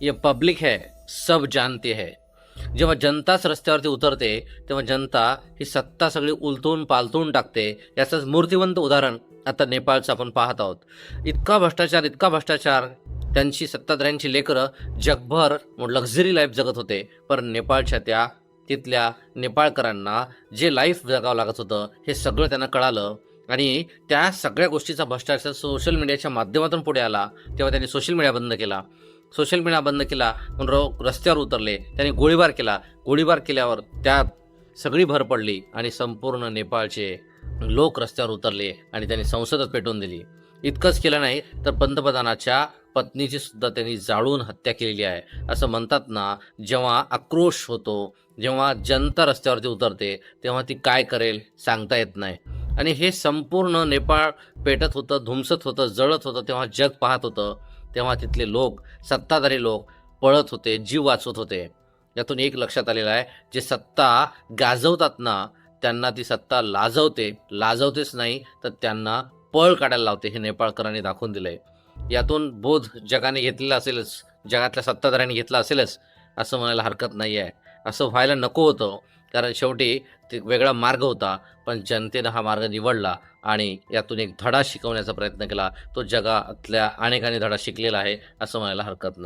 ये पब्लिक है सब जानते है। जेव्हा जनताच रस्त्यावरती उतरते तेव्हा जनता ही सत्ता सगळी उलटून पालतून टाकते याचंच मूर्तिवंत उदाहरण आता नेपाळचं आपण पाहत आहोत. इतका भ्रष्टाचार इतका भ्रष्टाचार. त्यांची सत्ताधाऱ्यांची लेकरं जगभर लक्झरी लाईफ जगत होते. पण नेपाळच्या त्या तिथल्या नेपाळकरांना जे लाईफ जगावं लागत होतं हे सगळं त्यांना कळालं. आणि त्या सगळ्या गोष्टीचा भ्रष्टाचार सोशल मीडियाच्या माध्यमातून पुढे आला तेव्हा त्यांनी सोशल मीडिया बंद केला. सोशल मीडिया बंद केला म्हणून रो रस्त्यावर उतरले त्यांनी गोळीबार केला. गोळीबार केल्यावर त्यात सगळी भर पडली आणि संपूर्ण नेपाळचे लोक रस्त्यावर उतरले आणि त्यांनी संसदच पेटवून दिली. इतकंच केलं नाही तर पंतप्रधानाच्या पत्नीची सुद्धा त्यांनी जाळून हत्या केलेली आहे. असं म्हणतात ना जेव्हा आक्रोश होतो जेव्हा जनता रस्त्यावरती उतरते तेव्हा ती काय करेल सांगता येत नाही. आणि हे संपूर्ण नेपाळ पेटत होतं धुमसत होतं जळत होतं तेव्हा जग पाहत होतं. तेव्हा तिथले लोक सत्ताधारी लोक पळत होते जीव वाचवत होते. यातून एक लक्षात आलेलं आहे जे सत्ता गाजवतात ना त्यांना ती सत्ता लाजवते. लाजवतेच नाही तर त्यांना पळ काढायला लावते हे नेपाळकरांनी दाखवून दिलंय. यातून बोध जगाने घेतलेला असेलच जगातल्या सत्ताधाऱ्यांनी घेतला असेलच असं म्हणायला हरकत नाही आहे असं व्हायला नको होतं. कारण शेवटी ते वेगळा मार्ग होता पण जनतेनं हा मार्ग निवडला आणि यातून एक धडा शिकवण्याचा प्रयत्न केला. तो जगातल्या अनेकांनी धडा शिकलेला आहे असं म्हणायला हरकत नाही.